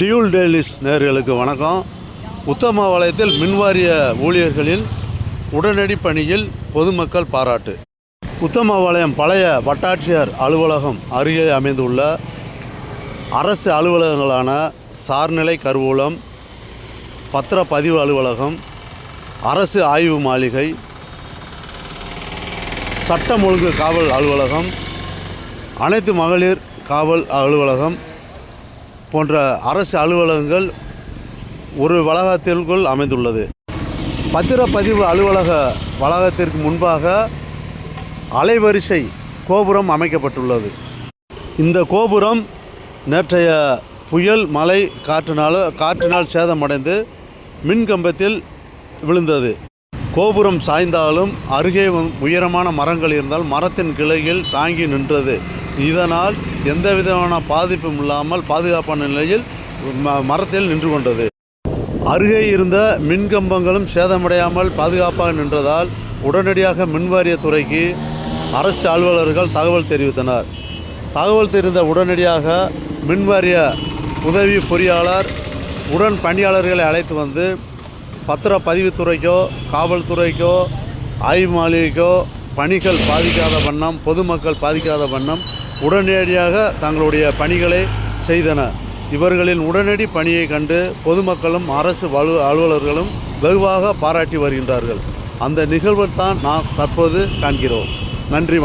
Dual dailies நேர்களுக்கு வணக்கம். உத்தமபாளையத்தில் மின்வாரிய ஊழியர்களின் உடனடி பணியில் பொதுமக்கள் பாராட்டு. உத்தமபாளையம் பழைய வட்டாட்சியர் அலுவலகம் அருகே அமைந்துள்ள அரசு அலுவலகங்களான சார்நிலை கருவூலம் பத்திரப்பதிவு அலுவலகம் அரசு ஆய்வு மாளிகை சட்டம் ஒழுங்கு காவல் அலுவலகம் அனைத்து மகளிர் காவல் அலுவலகம் போன்ற அரசு அலுவலகங்கள் ஒரு வளாகத்திற்குள் அமைந்துள்ளது. பத்திரப்பதிவு அலுவலக வளாகத்திற்கு முன்பாக அலைவரிசை கோபுரம் அமைக்கப்பட்டுள்ளது. இந்த கோபுரம் நேற்றைய புயல் மழை காற்றினால் காற்றினால் சேதமடைந்து மின் கம்பத்தில் விழுந்தது. கோபுரம் சாய்ந்தாலும் அருகே உயரமான மரங்கள் இருந்தால் மரத்தின் கிளையில் தாங்கி நின்றது. இதனால் எந்த விதமான பாதிப்பும் இல்லாமல் பாதுகாப்பான நிலையில் ம- மரத்தில் நின்று கொண்டது. அருகே இருந்த மின்கம்பங்களும் சேதமடையாமல் பாதுகாப்பாக நின்றதால் உடனடியாக மின்வாரிய துறைக்கு அரசு அலுவலர்கள் தகவல் தெரிவித்தனர். தகவல் தெரிந்த உடனடியாக மின்வாரிய உதவி பொறியாளர் உடன் பணியாளர்களை அழைத்து வந்து பத்திரப்பதிவுத்துறைக்கோ காவல்துறைக்கோ ஆய்வு மாளிகைக்கோ பணிகள் பாதிக்காத வண்ணம் பொதுமக்கள் பாதிக்காத வண்ணம் உடனடியாக தங்களுடைய பணிகளை செய்தன. இவர்களின் உடனடி பணியை கண்டு பொதுமக்களும் அரசு வலு அலுவலர்களும் வெகுவாக பாராட்டி வருகின்றார்கள். அந்த நிகழ்வை தான் நாம் தற்போது காண்கிறோம். நன்றி